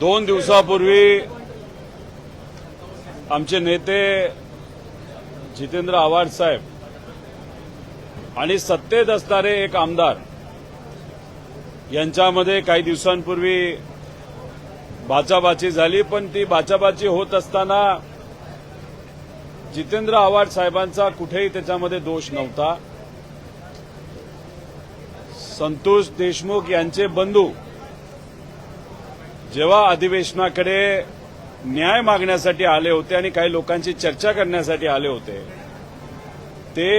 दोन दिवसापूर्वी आमचे नेते जितेंद्र आव्हाड साहेब आणि सत्तेत असणारे एक आमदार यांच्यामध्ये काही दिवसांपूर्वी बाचाबाची झाली पण ती बाचाबाची होत असताना जितेंद्र आव्हाड साहेबांचा कुठेही त्याच्यामध्ये दोष नव्हता. संतोष देशमुख यांचे बंधू जेव्हा अधिवेशनाकडे न्याय मागण्यासाठी आले होते आणि काही लोकांची चर्चा करण्यासाठी आले होते ते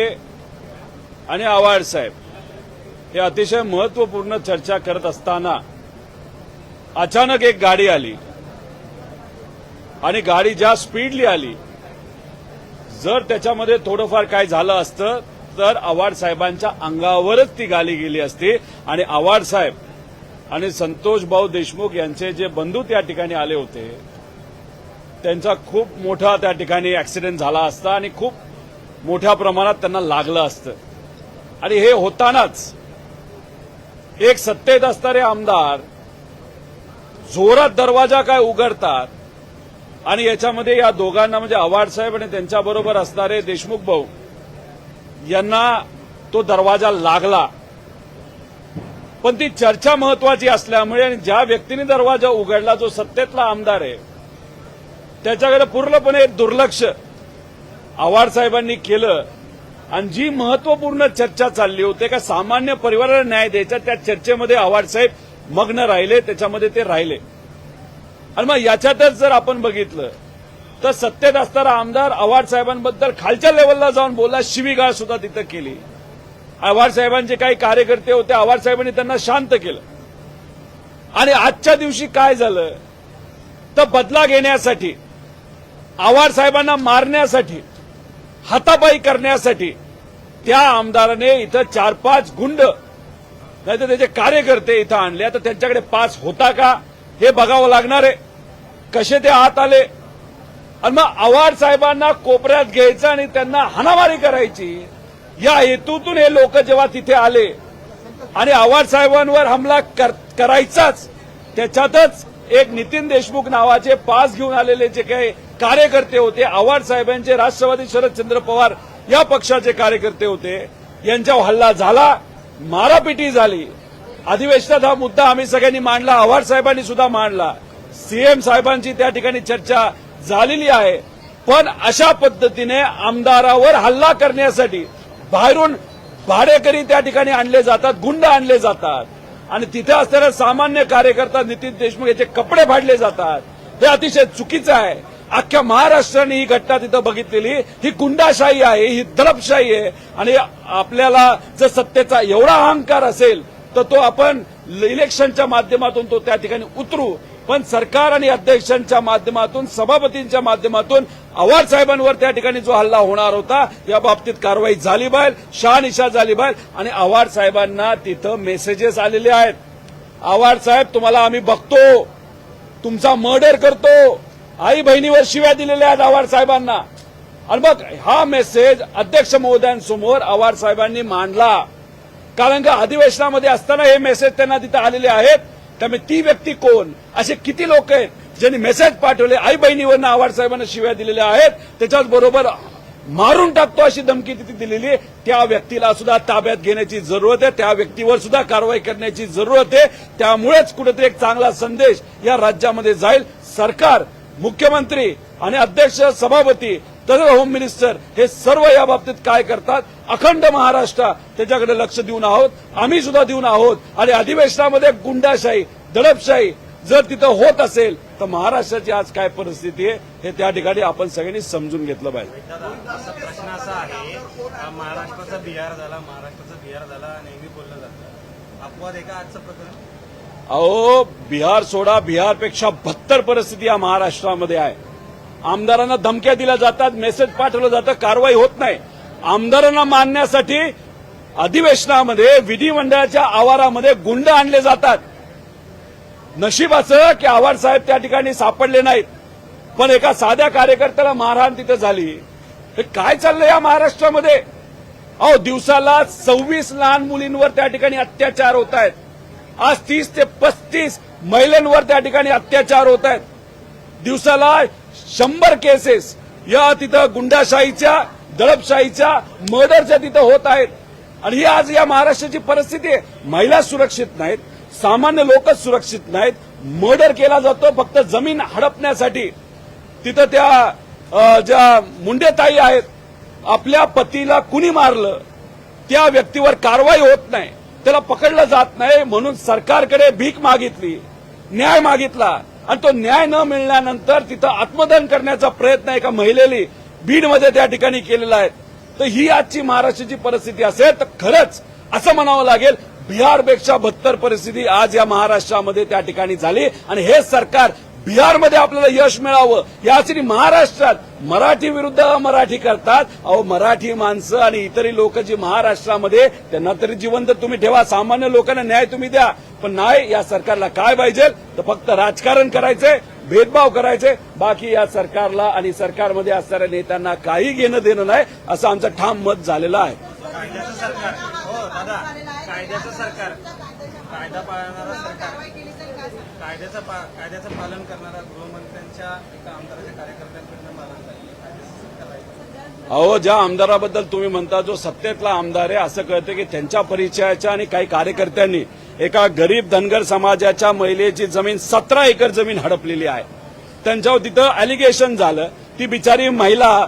आणि आव्हाड साहेब हे अतिशय महत्त्वपूर्ण चर्चा करत असताना अचानक एक गाडी आली आणि गाडी ज्या स्पीडली आली जर त्याच्यामध्ये थोडंफार काय झालं असतं तर आव्हाड साहेबांच्या अंगावरच ती गाडी गेली असती आणि आव्हाड साहेब आणि संतोष भाऊ देशमुख यांचे जे बंधू त्या ठिकाणी आले होते त्यांचा खूप मोठा त्या ठिकाणी ऍक्सिडेंट झाला असता आणि खूप मोठ्या प्रमाणात त्यांना लागलं असतं. आणि हे होतानाच एक सत्तेत असणारे आमदार जोरात दरवाजा काय उघडतात आणि याच्यामध्ये या दोघांना म्हणजे आव्हाड साहेब आणि त्यांच्याबरोबर असणारे देशमुख भाऊ यांना तो दरवाजा लागला. पण ती चर्चा महत्वाची असल्यामुळे आणि ज्या व्यक्तीने दरवाजा उघडला जो सत्तेतला आमदार आहे त्याच्याकडे पूर्णपणे दुर्लक्ष आव्हाड साहेबांनी केलं. आणि जी महत्त्वपूर्ण चर्चा चालली होती का सामान्य परिवाराला न्याय द्यायचा त्या चर्चेमध्ये आव्हाड साहेब मग्न राहिले त्याच्यामध्ये ते राहिले. आणि मग याच्यातच जर आपण बघितलं तर सत्तेत असणारा आमदार आव्हाड साहेबांबद्दल खालच्या लेवलला जाऊन बोलला शिवीगाळ सुद्धा तिथं केली. आव्हाड साहेबांचे काही कार्यकर्ते होते आव्हाड साहेबांनी त्यांना शांत केलं. आणि आजच्या दिवशी काय झालं? तर बदला घेण्यासाठी आव्हाड साहेबांना मारण्यासाठी हातापाई करण्यासाठी त्या आमदाराने इथं चार पाच गुंड नाहीतर त्याचे कार्यकर्ते इथं आणले. तर त्यांच्याकडे पास होता का? हे बघावं लागणार आहे. कसे ते आत आले? आणि मग आव्हाड साहेबांना कोपऱ्यात घ्यायचं आणि त्यांना हाणामारी करायची. या हेतूतून हे लोक जेव्हा तिथे आले आणि आव्हाड साहेबांवर हमला कर- करायचाच त्याच्यातच एक नितीन देशमुख नावाचे पास घेऊन आलेले जे काही कार्यकर्ते होते आव्हाड साहेबांचे राष्ट्रवादी शरदचंद्र पवार या पक्षाचे कार्यकर्ते होते यांच्यावर हल्ला झाला मारापिटी झाली. अधिवेशनात हा मुद्दा आम्ही सगळ्यांनी मांडला आव्हाड साहेबांनी सुद्धा मांडला. सीएम साहेबांची त्या ठिकाणी चर्चा झालेली आहे. पण अशा पद्धतीने आमदारावर हल्ला करण्यासाठी बाहेरून भाडेकरी त्या ठिकाणी आणले जातात गुंड आणले जातात. आणि तिथे असणारे सामान्य कार्यकर्ता नितीन देशमुख याचे कपडे फाडले जातात. हे अतिशय चुकीचं आहे. अख्ख्या महाराष्ट्राने ही घटना तिथं बघितलेली. ही गुंडाशाही आहे ही दडपशाही आहे. आणि आपल्याला जर सत्तेचा एवढा अहंकार असेल तर तो आपण इलेक्शनच्या माध्यमातून तो त्या ठिकाणी उतरू. पण सरकार आणि अध्यक्षांच्या माध्यमातून सभापतींच्या माध्यमातून आव्हाड साहेबांवर त्या ठिकाणी जो हल्ला होणार होता या बाबतीत कारवाई झाली पाहिजे शहानिशा झाली पाहिजे आणि आव्हाड साहेबांना तिथं मेसेजेस आलेले आहेत. आव्हाड साहेब तुम्हाला आम्ही बघतो तुमचा मर्डर करतो आई बहिणीवर शिव्या दिलेल्या आहेत आव्हाड साहेबांना. आणि मग हा मेसेज अध्यक्ष महोदयांसमोर आव्हाड साहेबांनी मांडला. कारण का अधिवेशनामध्ये असताना हे मेसेज त्यांना तिथं आलेले आहेत. त्यामुळे ती व्यक्ती कोण? असे किती लोक आहेत ज्यांनी मेसेज पाठवले आई बहिणीवरनं आव्हाड साहेबांना शिव्या दिलेल्या आहेत त्याच्याच बरोबर मारून टाकतो अशी धमकी तिथे दिलेली आहे. त्या व्यक्तीला सुद्धा ताब्यात घेण्याची जरूरत आहे त्या व्यक्तीवर सुद्धा कारवाई करण्याची जरूरत आहे. त्यामुळेच कुठेतरी एक चांगला संदेश या राज्यामध्ये जाईल. सरकार मुख्यमंत्री आणि अध्यक्ष सभापती तसंच होम मिनिस्टर हे सर्व या बाबतीत काय करतात? अखंड महाराष्ट्र त्याच्याकडे लक्ष देऊन आहोत. आम्ही सुद्धा देऊन आहोत. आणि अधिवेशनामध्ये गुंडाशाही दडपशाही जर तिथं होत असेल तर महाराष्ट्राची आज काय परिस्थिती आहे हे त्या ठिकाणी आपण सगळ्यांनी समजून घेतलं पाहिजे. प्रश्न असा आहे महाराष्ट्राचा बिहार झाला महाराष्ट्राचा बिहार झाला नेहमी बोललं जातं. अपवाद आहे का आजचं प्रकरण? अहो बिहार सोडा बिहारपेक्षा बत्तर परिस्थिती या महाराष्ट्रामध्ये आहे. आमदारांना धमक्या दिल्या जातात मेसेज पाठवलं जातं कारवाई होत नाही. आमदारांना मानण्यासाठी अधिवेशनामध्ये विधिमंडळाच्या आवारामध्ये गुंड आणले जातात. नशिबाचं की आव्हाड साहेब त्या ठिकाणी सापडले नाहीत. पण एका साध्या कार्यकर्त्याला मारहाण तिथे झाली. हे काय चाललंय या महाराष्ट्रामध्ये? अहो दिवसाला सव्वीस लहान मुलींवर त्या ठिकाणी अत्याचार होत आहेत. आज तीस ते पस्तीस महिलांवर त्या ठिकाणी अत्याचार होत आहेत. दिवसाला शंभर केसेस या तिथं गुंडाशाहीच्या दडपशाहीच्या मर्डरच्या तिथं होत आहेत. आणि ही आज या महाराष्ट्राची परिस्थिती आहे. महिला सुरक्षित नाहीत सामान्य लोकच सुरक्षित नाहीत. मर्डर केला जातो फक्त जमीन हडपण्यासाठी. तिथं त्या ज्या मुंडेताई आहेत आपल्या पतीला कुणी मारलं त्या व्यक्तीवर कारवाई होत नाही. त्याला पकडलं जात नाही म्हणून सरकारकडे भीक मागितली न्याय मागितला. आणि तो न्याय न मिळाल्यानंतर तिथं आत्मदान करण्याचा प्रयत्न एका महिलेने बीडमध्ये त्या ठिकाणी केलेला आहे. तर ही आजची महाराष्ट्राची परिस्थिती असेल तर खरंच असं म्हणावं लागेल बिहारपेक्षा बत्तर परिस्थिती आज या महाराष्ट्रामध्ये त्या ठिकाणी झाली आणि हे सरकार बिहारमध्ये आपल्याला यश मिळावं. यासाठी महाराष्ट्रात मराठी विरुद्ध मराठी करतात. अहो मराठी माणसं आणि इतरही लोक जी महाराष्ट्रामध्ये त्यांना तरी जिवंत तुम्ही ठेवा. सामान्य लोकांना न्याय तुम्ही द्या. पण नाही या सरकारला काय पाहिजे? तर फक्त राजकारण करायचंय भेदभाव करायचे बाकी या सरकारला आणि सरकारमध्ये असणाऱ्या नेत्यांना काही घेणं देणं नाही असं आमचं ठाम मत झालेलं आहे. कायद्याचं सरकार. हो दादा. कायद्याचं सरकार. कायदा पाळणारं सरकार. कायद्याचं पा- कायद्याचं पालन करणारा गृहमंत्र्यांच्या एका आमदाराच्या कार्यकर्त्यांकडनं मारहाण अहो ज्या आमदाराबद्दल तुम्ही म्हणता जो सत्तेतला आमदार आहे असं कळतं की त्यांच्या परिचयाच्या आणि काही कार्यकर्त्यांनी एका गरीब धनगर समाजाच्या महिलेची जमीन सतरा एकर जमीन हडपलेली आहे. त्यांच्यावर तिथं अलिगेशन झालं. ती बिचारी महिला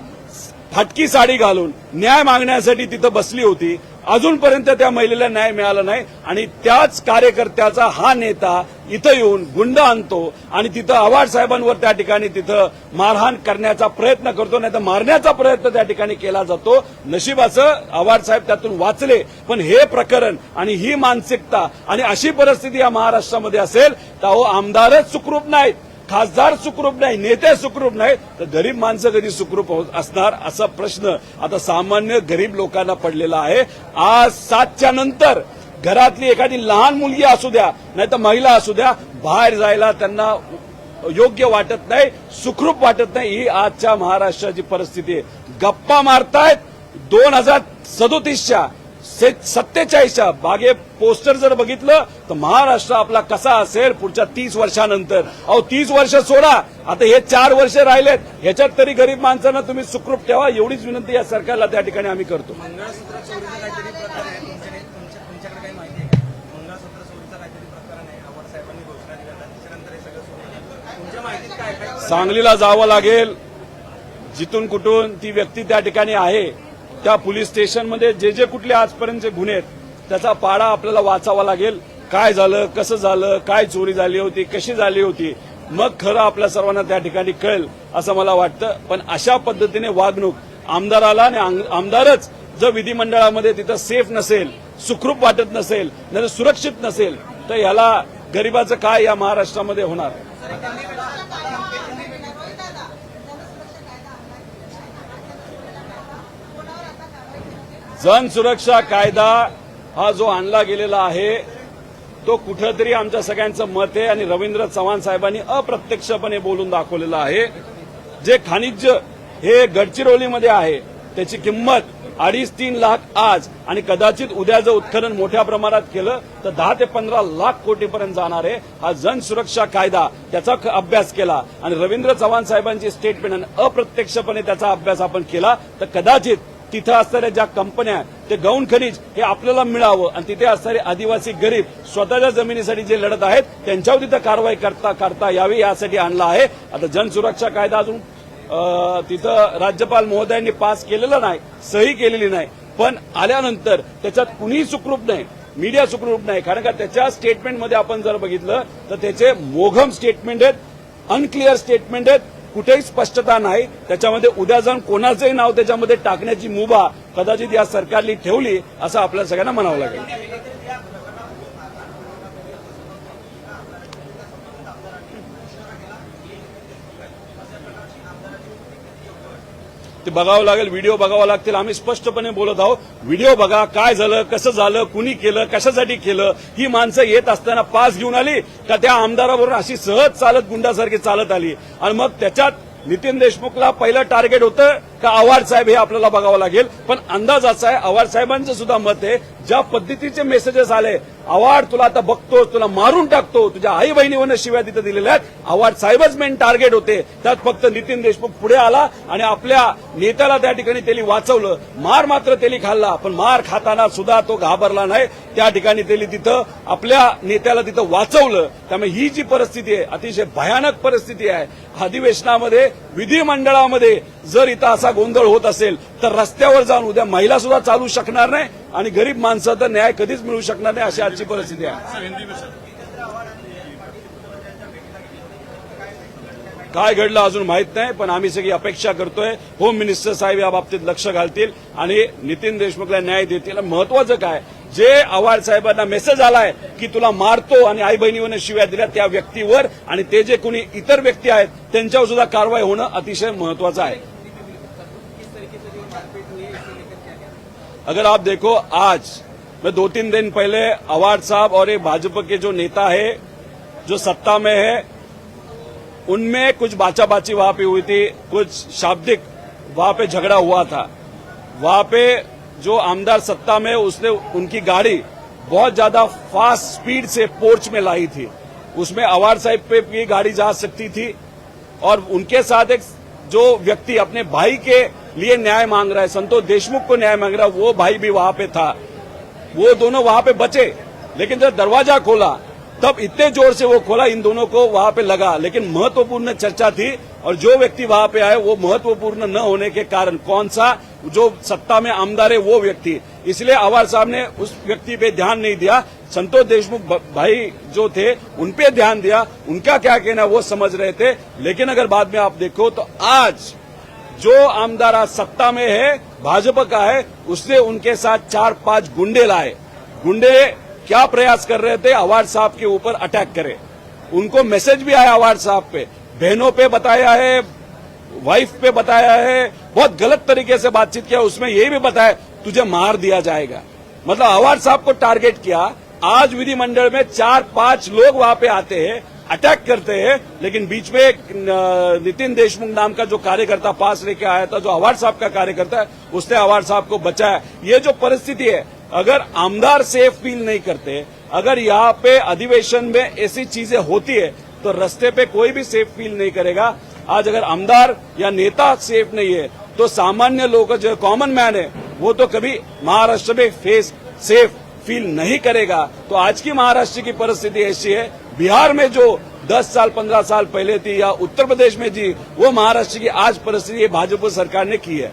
फाटकी साडी घालून न्याय मागण्यासाठी तिथं बसली होती. अजूनपर्यंत त्या महिलेला न्याय मिळाला नाही आणि त्याच कार्यकर्त्याचा हा नेता इथं येऊन गुंड आणतो आणि तिथं आव्हाड साहेबांवर त्या ठिकाणी तिथं मारहाण करण्याचा प्रयत्न करतो नाही तर मारण्याचा प्रयत्न त्या ठिकाणी केला जातो. नशिबाचं आव्हाड साहेब त्यातून वाचले. पण हे प्रकरण आणि ही मानसिकता आणि अशी परिस्थिती या महाराष्ट्रामध्ये असेल तर अहो आमदारच सुखरूप नाहीत. खासदार सुखरूप नाही नेते सुखरूप नाही तर गरीब माणसं कधी सुखरूप होत असणार असा प्रश्न आता सामान्य गरीब लोकांना पडलेला आहे. आज सातच्या नंतर घरातली एखादी लहान मुलगी असू द्या नाही तर महिला असू द्या बाहेर जायला त्यांना योग्य वाटत नाही सुखरूप वाटत नाही. ही आजच्या महाराष्ट्राची परिस्थिती आहे. गप्पा मारतायत दोन हजार सदोतीसच्या. सत्तेचाळीसच्या बागे पोस्टर जर बघितलं तर महाराष्ट्र आपला कसा असेल पुढच्या तीस वर्षानंतर? अहो तीस वर्ष सोडा. आता हे चार वर्ष राहिलेत. ह्याच्यात तरी गरीब माणसांना तुम्ही सुखरूप ठेवा. एवढीच विनंती या सरकारला त्या ठिकाणी आम्ही करतो. काय सांगलीला जावं लागेल. जिथून कुठून ती व्यक्ती त्या ठिकाणी आहे त्या पोलीस स्टेशनमध्ये जे जे कुठले आजपर्यंतचे गुन्हे आहेत त्याचा पाडा आपल्याला वाचावा लागेल. काय झालं कसं झालं काय चोरी झाली होती कशी झाली होती मग खरं आपल्या सर्वांना त्या ठिकाणी कळेल असं मला वाटतं. पण अशा पद्धतीने वागणूक आमदाराला आणि आमदारच जर विधिमंडळामध्ये तिथं सेफ नसेल सुखरूप वाटत नसेल नाही सुरक्षित नसेल तर याला गरिबाचं काय या महाराष्ट्रामध्ये होणार? जन सुरक्षा कायदा हा जो आणला गेलेला आहे तो कुठंतरी आमच्या सगळ्यांचं मत आहे आणि रवींद्र चव्हाण साहेबांनी अप्रत्यक्षपणे बोलून दाखवलेलं आहे. जे खाणिज्य हे गडचिरोलीमध्ये आहे त्याची किंमत अडीच तीन लाख आज आणि कदाचित उद्या जर उत्खनन मोठ्या प्रमाणात केलं तर दहा ते पंधरा लाख कोटीपर्यंत जाणार आहे हा जन सुरक्षा कायदा. त्याचा ख- अभ्यास केला आणि रवींद्र चव्हाण साहेबांची स्टेटमेंट आणि अप्रत्यक्षपणे त्याचा अभ्यास आपण केला तर कदाचित तिथं असणाऱ्या ज्या कंपन्या आहेत, ते गौण खनिज हे आपल्याला मिळावं आणि तिथे असणारे आदिवासी गरीब स्वतःच्या जमिनीसाठी जे लढत आहेत त्यांच्यावर तिथं कारवाई करता करता यावी यासाठी आणला आहे. आता जनसुरक्षा कायदा अजून तिथं राज्यपाल महोदयांनी पास केलेलं नाही सही केलेली नाही. पण आल्यानंतर त्याच्यात कुणीही सुखरूप नाही मीडिया सुखरूप नाही. कारण का त्याच्या स्टेटमेंटमध्ये आपण जर बघितलं तर त्याचे मोघम स्टेटमेंट आहेत अनक्लिअर स्टेटमेंट आहेत. कुठेही स्पष्टता नाही. त्याच्यामध्ये उद्या जाऊन कोणाचंही नाव त्याच्यामध्ये टाकण्याची मुभा कदाचित या सरकारने ठेवली असं आपल्याला सगळ्यांना म्हणावं लागेल. ते बघावं लागेल व्हिडिओ बघावा लागतील. आम्ही स्पष्टपणे बोलत आहोत व्हिडिओ बघा काय झालं कसं झालं कुणी केलं कशासाठी केलं ही माणसं येत असताना पास घेऊन आली का त्या आमदाराबरोबर अशी सहज चालत गुंडासारखी चालत आली. आणि मग त्याच्यात नितीन देशमुखला पहिलं टार्गेट होतं का आव्हाड साहेब हे आपल्याला बघावं लागेल. पण अंदाज असा आहे आव्हाड साहेबांचं सुद्धा मत आहे ज्या पद्धतीचे मेसेजेस आले आव्हाड तुला आता बघतो तुला मारून टाकतो तुझ्या आई बहिणीवर शिव्या तिथं दिलेल्या आहेत. आव्हाड साहेबच मेन टार्गेट होते. त्यात फक्त नितीन देशमुख पुढे आला आणि आपल्या नेत्याला त्या ठिकाणी त्यांनी वाचवलं. मार मात्र त्यांनी खाल्ला पण मार खाताना सुद्धा तो घाबरला नाही. त्या ठिकाणी त्यांनी तिथं आपल्या नेत्याला तिथं वाचवलं. त्यामुळे ही जी परिस्थिती आहे अतिशय भयानक परिस्थिती आहे. अधिवेशनामध्ये विधिमंडळामध्ये जर इथं असा गोंधळ होत असेल तर रस्त्यावर जाऊन उद्या महिला सुद्धा चालू शकणार नाही आणि गरीब माणसं तर न्याय कधीच मिळू शकणार नाही अशी आजची परिस्थिती आहे. काय घडलं अजून माहीत नाही पण आम्ही सगळी अपेक्षा करतोय. होम मिनिस्टर साहेब या बाबतीत लक्ष घालतील आणि नितीन देशमुखला न्याय देतील. महत्वाचं काय जे आव्हाड साहेबांना मेसेज आलाय की तुला मारतो आणि आई बहिणीवर शिव्या दिल्या त्या व्यक्तीवर आणि ते जे कोणी इतर व्यक्ती आहेत त्यांच्यावर सुद्धा कारवाई होणं अतिशय महत्वाचं आहे. अगर आप देखो, आज मैं दो तीन दिन पहले अवार्ड साहब और ये भाजपा के जो नेता है, जो सत्ता में है, उनमें कुछ बाचा बाची वहाँ पे हुई थी, कुछ शाब्दिक वहाँ पे झगड़ा हुआ था। वहाँ पे जो आमदार सत्ता में, उसने उनकी गाड़ी बहुत ज़्यादा फास्ट स्पीड से पोर्च में लाई थी। उसमें अवार्ड साहब पे भी गाड़ी जा सकती थी और उनके साथ एक जो व्यक्ति अपने भाई के लिए न्याय मांग रहा है। संतोष देशमुख को न्याय मांग रहा है। वो भाई भी वहाँ पे था। वो दोनों वहाँ पे बचे। लेकिन जब दरवाज़ा खोला, तब इतने ज़ोर से वो खोला, इन दोनों को वहाँ पे लगा। लेकिन महत्वपूर्ण चर्चा थी और जो व्यक्ति वहाँ पे आए, वो महत्वपूर्ण न होने के कारण कौन सा, जो सत्ता में आमदार है, वो व्यक्ति। इसलिए आवार साहब ने उस व्यक्ति पे ध्यान नहीं दिया। संतोष देशमुख भाई जो थे, उन पे ध्यान दिया। उनका क्या कहना वो समझ रहे थे। लेकिन अगर बाद में आप देखो तो आज जो आमदार आज सत्ता में है, भाजपा का है, उसने उनके साथ चार पाँच गुंडे लाए। गुंडे क्या प्रयास कर रहे थे? अवार्ड साहब के ऊपर अटैक करे। उनको मैसेज भी आया अवार्ड साहब पे। बहनों पे बताया है, वाइफ पे बताया है, बहुत गलत तरीके से बातचीत किया, उसमें यही भी बताया, तुझे मार दिया जाएगा। मतलब अवार्ड साहब को टारगेट किया, आज विधिमंडल में चार पाँच लोग वहाँ पे आते हैं अटैक करते हैं, लेकिन बीच में नितिन देशमुख नाम का जो कार्यकर्ता पास लेके आया था, जो अवार्ड साहब का कार्यकर्ता है, उसने अवार्ड साहब को बचाया। ये जो परिस्थिति है, अगर आमदार सेफ़ फील नहीं करते, अगर यहाँ पे अधिवेशन में ऐसी चीज़ें होती है तो रस्ते पे कोई भी सेफ़ फील नहीं करेगा। आज अगर आमदार या नेता सेफ़ नहीं है तो सामान्य लोग जो कॉमन मैन है, वो तो कभी महाराष्ट्र में फेस सेफ़ फील नहीं करेगा। तो आज की महाराष्ट्र की परिस्थिति ऐसी है बिहार में जो 10 साल 15 साल पहले थी या उत्तर प्रदेश में थी वो महाराष्ट्र की आज परिस्थिति भाजपा सरकार ने की है।